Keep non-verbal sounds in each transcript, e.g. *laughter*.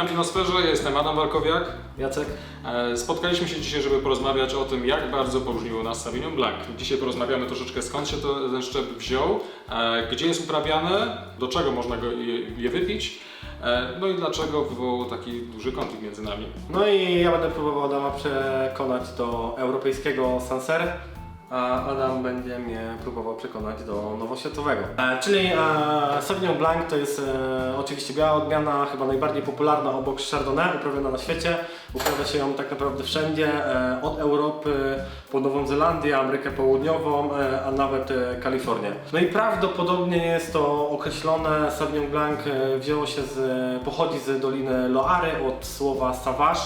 Witam w Winosferze, ja jestem Adam Walkowiak. Jacek? E, Spotkaliśmy się dzisiaj, żeby porozmawiać o tym, jak bardzo poróżniło nas Sauvignon Blanc. Dzisiaj porozmawiamy troszeczkę skąd się to, ten szczep wziął, e, gdzie jest uprawiany, do czego można go, je, je wypić, e, no i dlaczego wywołał taki duży konflikt między nami. No i ja będę próbował Adama przekonać do europejskiego Sanser, a Adam będzie mnie próbował przekonać do nowoświatowego. E, czyli e, Sauvignon Blanc to jest e, oczywiście biała odmiana, chyba najbardziej popularna obok Chardonnay, uprawiana na świecie. Uprawia się ją tak naprawdę wszędzie, e, od Europy po Nową Zelandię, Amerykę Południową, e, a nawet e, Kalifornię. No i prawdopodobnie jest to określone, Sauvignon Blanc e, wzięło się z, pochodzi z Doliny Loary od słowa savage,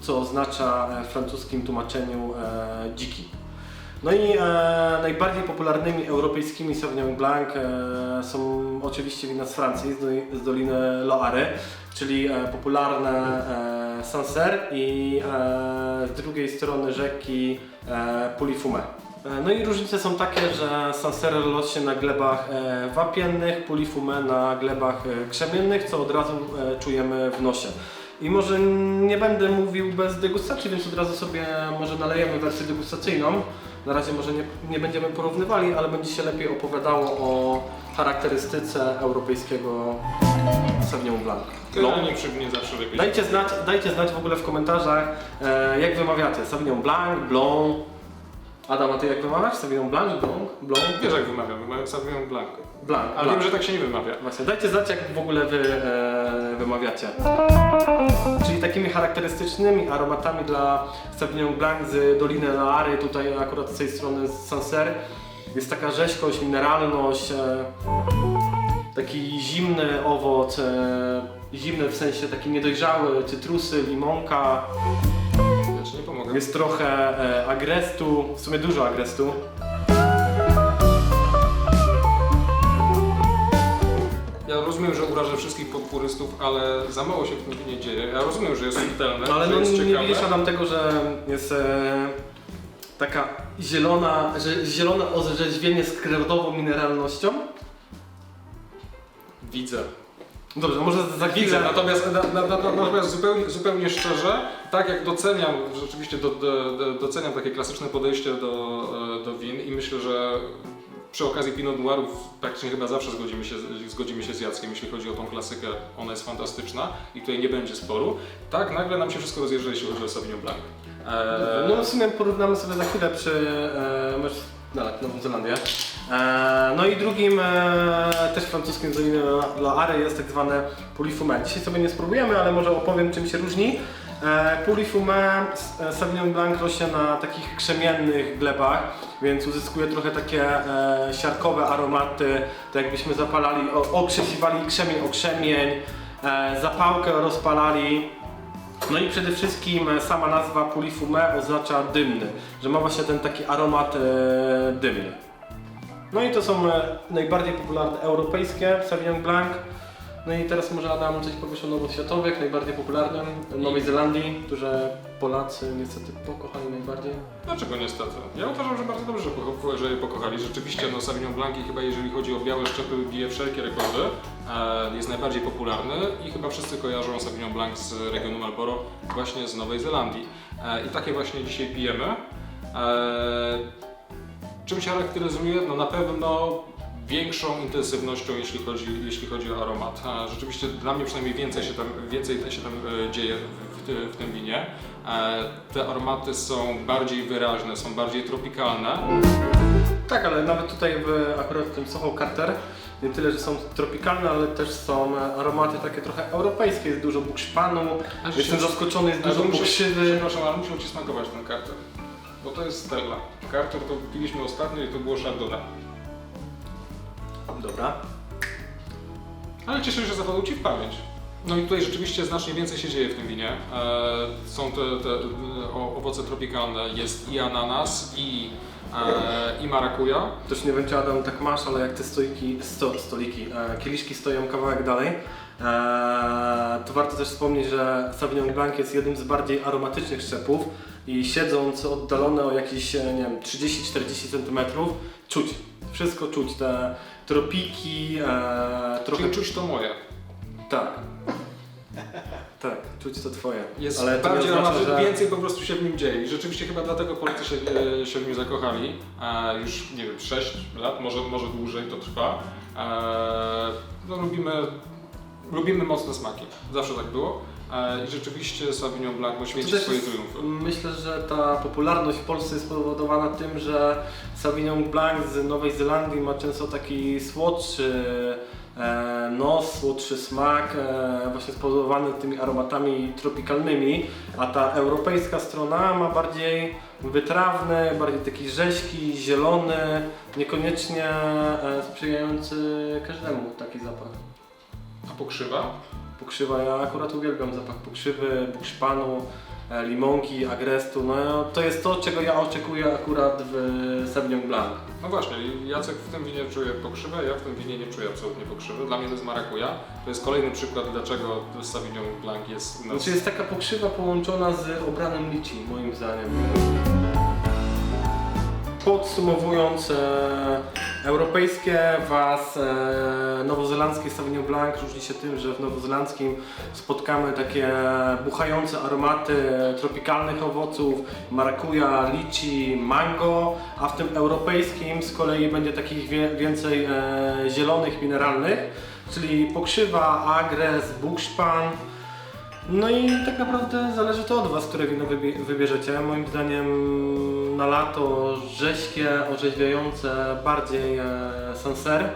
co oznacza e, w francuskim tłumaczeniu e, dziki. No i e, najbardziej popularnymi europejskimi Sauvignon Blanc e, są oczywiście wina z Francji, z, z Doliny Loary, czyli e, popularne e, Sancerre i e, z drugiej strony rzeki e, Pouilly-Fumé. E, No i różnice są takie, że Sancerre rośnie na glebach e, wapiennych, Pouilly-Fumé na glebach e, krzemiennych, co od razu e, czujemy w nosie. I może nie będę mówił bez degustacji, więc od razu sobie może nalejemy wersję degustacyjną. Na razie może nie, nie będziemy porównywali, ale będzie się lepiej opowiadało o charakterystyce europejskiego Sauvignon Blanc. Tyle nie przygnie zawsze lepiej. Dajcie znać, dajcie znać w ogóle w komentarzach, e, jak wymawiacie. Sauvignon Blanc, Blanc. Adam, a ty jak wymawiasz? Sauvignon Blanc, Blanc, Blanc? Wiesz jak wymawiam, wymawiam Sauvignon Blanc. Blanc. Ale wiem, że tak się nie wymawia. Właśnie, dajcie znać jak w ogóle wy e, wymawiacie. Czyli takimi charakterystycznymi aromatami dla Sauvignon Blanc z Doliny Loary, tutaj akurat z tej strony z Sancerre, jest taka rzeźkość, mineralność, e, taki zimny owoc, e, zimny w sensie taki niedojrzały, cytrusy, limonka, ci nie pomogę. jest trochę e, agrestu, w sumie dużo agrestu. Ja rozumiem, że urażę wszystkich podpurystów, ale za mało się w tym nie dzieje. Ja rozumiem, że jest subtelne, Ale że no, jest nie ciekawe. widzisz Adam tego, że jest e, taka zielona, że zielone orzeźwienie z kredytową mineralnością? Widzę. Dobrze, może za chwilę... Widzę, natomiast, na, na, na, natomiast zupełnie, zupełnie szczerze, tak jak doceniam, rzeczywiście do, do, do, doceniam takie klasyczne podejście do, e, do win i myślę, że przy okazji Pinot Noirów praktycznie chyba zawsze zgodzimy się, zgodzimy się z Jackiem, jeśli chodzi o tą klasykę, ona jest fantastyczna i tutaj nie będzie sporu. Tak, nagle nam się wszystko rozjeżdża, jeśli chodzi o Sauvignon Blanc. E, No w sumie porównamy sobie za chwilę przy e, na Nową Zelandię. E, no i drugim e, też francuskim z Doliny Loary jest tak zwane Pouilly-Fumé. Dzisiaj sobie nie spróbujemy, ale może opowiem czym się różni. E, Pouilly-Fumé, e, Sauvignon Blanc rośnie na takich krzemiennych glebach, więc uzyskuje trochę takie e, siarkowe aromaty, tak jakbyśmy zapalali, okrzesiwali krzemień o krzemień, e, zapałkę rozpalali. No i przede wszystkim sama nazwa Pouilly-Fumé oznacza dymny, że ma właśnie ten taki aromat e, dymny. No i to są e, najbardziej popularne europejskie Sauvignon Blanc. No i teraz może Adam coś powiesz o nowoświatowych, najbardziej popularnym Nowej Zelandii, które Polacy niestety pokochali najbardziej. Dlaczego niestety? Ja uważam, że bardzo dobrze, że że je pokochali. Rzeczywiście no, Sauvignon Blanc chyba jeżeli chodzi o białe szczepy bije wszelkie rekordy. E, jest najbardziej popularny i chyba wszyscy kojarzą Sauvignon Blanc z regionu Marlboro właśnie z Nowej Zelandii. E, I takie właśnie dzisiaj pijemy. E, czym się charakteryzuje? No na pewno większą intensywnością, jeśli chodzi, jeśli chodzi o aromat. Rzeczywiście dla mnie przynajmniej więcej się tam, więcej się tam e, dzieje w, w, ty- w tym winie. E, Te aromaty są bardziej wyraźne, są bardziej tropikalne. Tak, ale nawet tutaj w akurat w tym Soho Carter nie tyle, że są tropikalne, ale też są aromaty takie trochę europejskie, jest dużo bukszpanu, jestem zaskoczony, jest dużo bukszywy. Przepraszam, ale musiał Ci smakować ten karter. Bo to jest Stella. Karter to piliśmy ostatnio i to było Chardonnay. Dobra. Ale cieszę się, że zapadł Ci w pamięć. No i tutaj rzeczywiście znacznie więcej się dzieje w tym winie. E, są te, te e, o- owoce tropikalne, jest i ananas, i, e, i marakuja. Też nie wiem, czy Adam tak masz, ale jak te stoiki, sto, stoliki, e, kieliszki stoją kawałek dalej, e, to warto też wspomnieć, że Sauvignon Blanc jest jednym z bardziej aromatycznych szczepów i siedząc oddalone o jakieś, e, nie wiem, 30-40 cm, czuć, wszystko czuć, te tropiki, e, trochę... Czyli czuć to moje. Tak. *laughs* Tak. czuć to twoje. Jest Ale to bardziej oznacza, że- więcej po prostu się w nim dzieje. I rzeczywiście chyba dlatego Polacy się, e, się w nim zakochali. E, już, nie wiem, 6 lat, może, może dłużej to trwa. E, no, lubimy, lubimy mocne smaki. Zawsze tak było. I rzeczywiście Sauvignon Blanc święci To też swoje jest- triumfy. Myślę, że ta popularność w Polsce jest spowodowana tym, że Sauvignon Blanc z Nowej Zelandii ma często taki słodszy e, nos, słodszy smak, e, właśnie spowodowany tymi aromatami tropikalnymi, a ta europejska strona ma bardziej wytrawny, bardziej taki rzeźki, zielony, niekoniecznie e, sprzyjający każdemu taki zapach. A pokrzywa? Pokrzywa, ja akurat uwielbiam zapach pokrzywy, bukszpanu, e, limonki, agrestu. No to jest to, czego ja oczekuję akurat w Sauvignon Blanc. No właśnie, Jacek w tym winie czuje pokrzywę, ja w tym winie nie czuję absolutnie pokrzywy. Dla mnie to jest marakuja. To jest kolejny przykład, dlaczego Sauvignon Blanc jest nas... Znaczy jest taka pokrzywa połączona z obranem lici, moim zdaniem. Podsumowując, e, europejskie was e, nowozelandzkie Sauvignon Blanc różni się tym, że w nowozelandzkim spotkamy takie buchające aromaty tropikalnych owoców, marakuja, lici, mango, a w tym europejskim z kolei będzie takich więcej e, zielonych, mineralnych, czyli pokrzywa, agres, bukszpan, no i tak naprawdę zależy to od Was, które wino wybie- wybierzecie. Moim zdaniem na lato rześkie, orzeźwiające, bardziej e, Sancerre.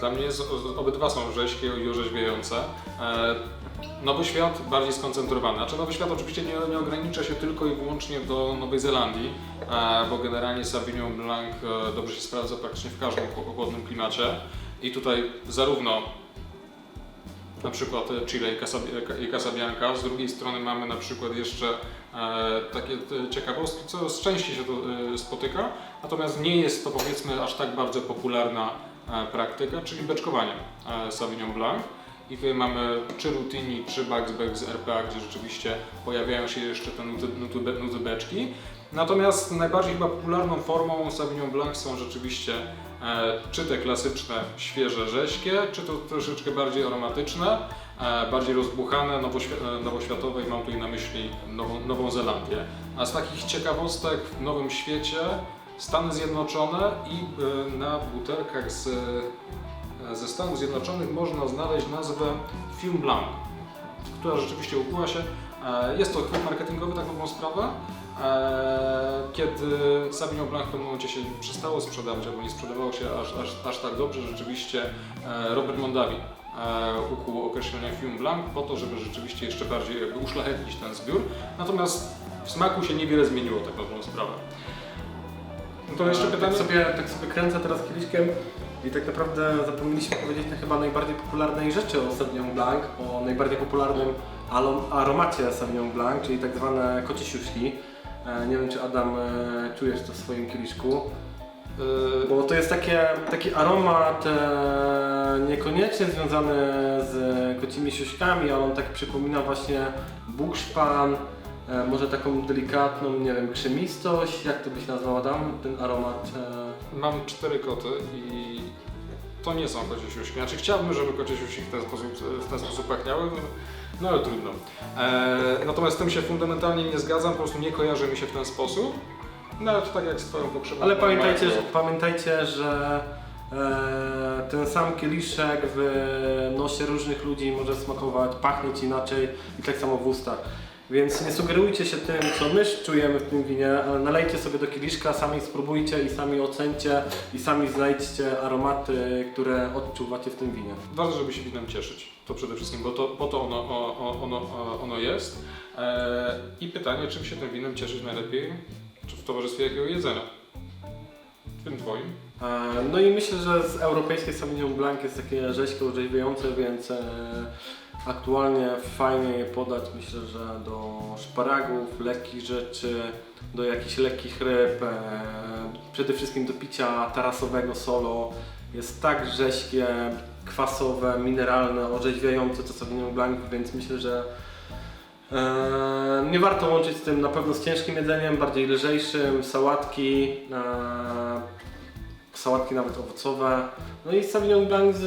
Dla mnie z- obydwa są rzeźkie i orzeźwiające. E, Nowy Świat bardziej skoncentrowany. Znaczy Nowy Świat oczywiście nie, nie ogranicza się tylko i wyłącznie do Nowej Zelandii, e, bo generalnie Sauvignon Blanc dobrze się sprawdza praktycznie w każdym chł- chłodnym klimacie. I tutaj zarówno na przykład Chile i Casab- i Casabianca, z drugiej strony mamy na przykład jeszcze takie e, ciekawostki, co z częściej się to e, spotyka, natomiast nie jest to powiedzmy aż tak bardzo popularna e, praktyka, czyli beczkowanie e, Sauvignon Blanc. I tutaj mamy czy Rutini, czy Bugsback z RPA, gdzie rzeczywiście pojawiają się jeszcze te nuty, nuty, nuty beczki. Natomiast najbardziej chyba popularną formą Sauvignon Blanc są rzeczywiście e, czy te klasyczne, świeże, rześkie, czy to troszeczkę bardziej aromatyczne, e, bardziej rozbuchane, nowoświ- e, nowoświatowe i mam tutaj na myśli Nową, Nową Zelandię. A z takich ciekawostek w Nowym Świecie Stany Zjednoczone i e, na butelkach z, e, ze Stanów Zjednoczonych można znaleźć nazwę Film Blanc, która rzeczywiście ukuła się. E, Jest to chwyt marketingowy, tak sprawę. E, Kiedy Sauvignon Blanc w pewnym momencie się przestało sprzedawać, albo nie sprzedawało się aż, aż, aż tak dobrze, rzeczywiście e, Robert Mondavi e, ukuł określenie Film Blanc po to, żeby rzeczywiście jeszcze bardziej jakby uszlachetnić ten zbiór. Natomiast w smaku się niewiele zmieniło, tak dobrą sprawę. No to jeszcze tak pytanie. sobie, tak sobie kręcę teraz kieliszkiem i tak naprawdę zapomnieliśmy powiedzieć na chyba najbardziej popularnej rzeczy o Sauvignon Blanc, o najbardziej popularnym aromacie Sauvignon Blanc, czyli tak zwane kocie siuśki. E, Nie wiem, czy Adam e, czujesz to w swoim kieliszku. Bo to jest takie, taki aromat e, niekoniecznie związany z kocimi siuśkami, ale on tak przypomina właśnie bukszpan, e, może taką delikatną, nie wiem, krzymistość. Jak to byś nazwał Adam, ten aromat? E, Mam cztery koty i to nie są kocie siuśki. Znaczy chciałbym, żeby kocie siuśki w ten sposób, w ten sposób pachniały, no, no ale trudno. E, natomiast z tym się fundamentalnie nie zgadzam, po prostu nie kojarzy mi się w ten sposób. Nawet tak jak z twoją ale pamiętajcie, że, pamiętajcie, że e, ten sam kieliszek w nosie różnych ludzi może smakować, pachnieć inaczej i tak samo w ustach. Więc nie sugerujcie się tym, co my czujemy w tym winie, ale nalejcie sobie do kieliszka, sami spróbujcie i sami ocencie i sami znajdźcie aromaty, które odczuwacie w tym winie. Warto, żeby się winem cieszyć. To przede wszystkim, bo to, po to ono, o- ono, ono jest. E, I pytanie, czym się tym winem cieszyć najlepiej? Czy w towarzystwie jakiego jedzenia? Tym twoim? E, No i myślę, że z europejskiej Sauvignon Blanc jest takie rzeźkie, orzeźwiające, więc e, aktualnie fajnie je podać myślę, że do szparagów, lekkich rzeczy, do jakichś lekkich ryb, e, przede wszystkim do picia tarasowego solo. Jest tak rzeźkie, kwasowe, mineralne, orzeźwiające to Sauvignon Blanc, więc myślę, że nie warto łączyć z tym na pewno z ciężkim jedzeniem, bardziej lżejszym, sałatki. e, sałatki nawet owocowe. No i Sauvignon Blanc z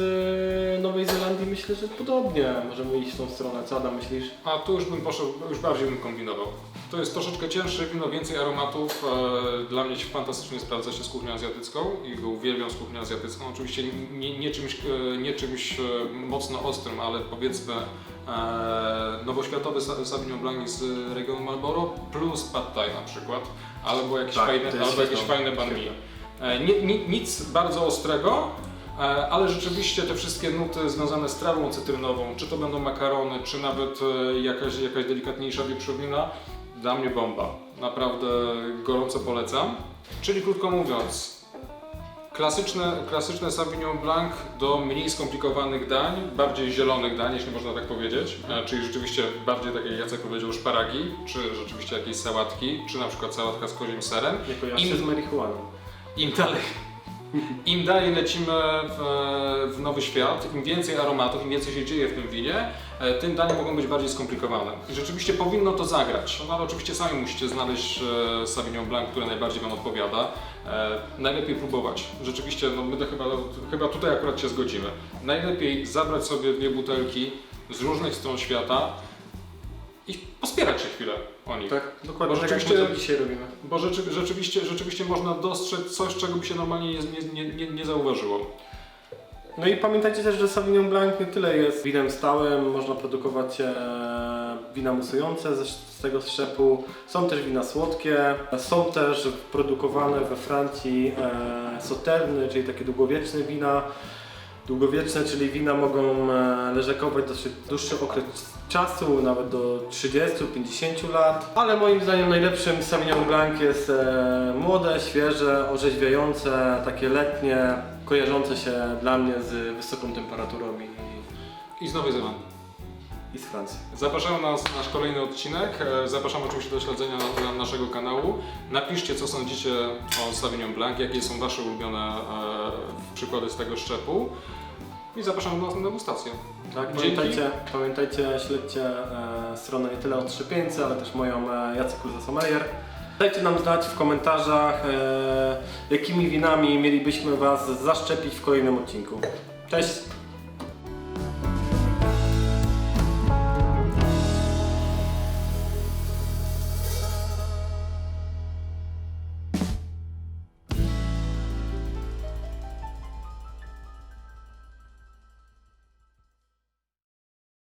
e, Nowej Zelandii myślę, że podobnie możemy iść w tą stronę. Co Adam myślisz? A tu już bym poszedł, już bardziej bym kombinował. To jest troszeczkę cięższe wino, więcej aromatów. E, Dla mnie fantastycznie sprawdza się z kuchnią azjatycką i go uwielbiam z kuchnią azjatycką. Oczywiście nie, nie, czymś, e, nie czymś e, mocno ostrym, ale powiedzmy e, nowoświatowy Sa- Sauvignon Blanc z regionu Marlboro plus Pad Thai na przykład, albo jakieś Tak, fajne, albo jakieś fajne banh mi. E, nic bardzo ostrego, e, ale rzeczywiście te wszystkie nuty związane z trawą cytrynową, czy to będą makarony, czy nawet e, jakaś, jakaś delikatniejsza wieprzowina, dla mnie bomba. Naprawdę gorąco polecam. Czyli krótko mówiąc, klasyczne, klasyczne Sauvignon Blanc do mniej skomplikowanych dań, bardziej zielonych dań, jeśli można tak powiedzieć. E, Czyli rzeczywiście bardziej tak jak Jacek powiedział, szparagi, czy rzeczywiście jakieś sałatki, czy na przykład sałatka z kozim serem. Im- z marihuaną. Im dalej, im dalej lecimy w, w nowy świat, im więcej aromatów, im więcej się dzieje w tym winie, e, tym dania mogą być bardziej skomplikowane. I rzeczywiście powinno to zagrać. No ale oczywiście sami musicie znaleźć e, Sauvignon Blanc, który najbardziej Wam odpowiada. E, najlepiej próbować. Rzeczywiście, no my to chyba, chyba tutaj akurat się zgodzimy. Najlepiej zabrać sobie dwie butelki z różnych stron świata i pospierać się chwilę o nich. Tak, dokładnie Bo tak jak rzeczywiście- my to dzisiaj robimy. Bo rzeczy, rzeczywiście, rzeczywiście można dostrzec coś, czego by się normalnie nie, nie, nie, nie, nie zauważyło. No i pamiętajcie też, że Sauvignon Blanc nie tyle jest winem stałym, można produkować e, wina musujące z tego szczepu. Są też wina słodkie, są też produkowane we Francji e, sauterny, czyli takie długowieczne wina. Długowieczne, czyli wina mogą e, leżakować dosyć dłuższy okres czasu, nawet do 30-50 lat. Ale moim zdaniem najlepszym Sauvignon Blanc jest e, młode, świeże, orzeźwiające, takie letnie, kojarzące się dla mnie z wysoką temperaturą i, I z Nowej Zelandii. i z Francji. Zapraszamy na nas- nasz kolejny odcinek. E, Zapraszamy oczywiście do śledzenia na, na naszego kanału. Napiszcie, co sądzicie o Sauvignon Blanc, jakie są Wasze ulubione e, przykłady z tego szczepu. I zapraszamy do nas na degustację. Tak, pamiętajcie, pamiętajcie, śledźcie e, stronę nie tyle od 3500, ale też moją e, Jacek Luza Sommelier. Dajcie nam znać w komentarzach, e, jakimi winami mielibyśmy Was zaszczepić w kolejnym odcinku. Cześć!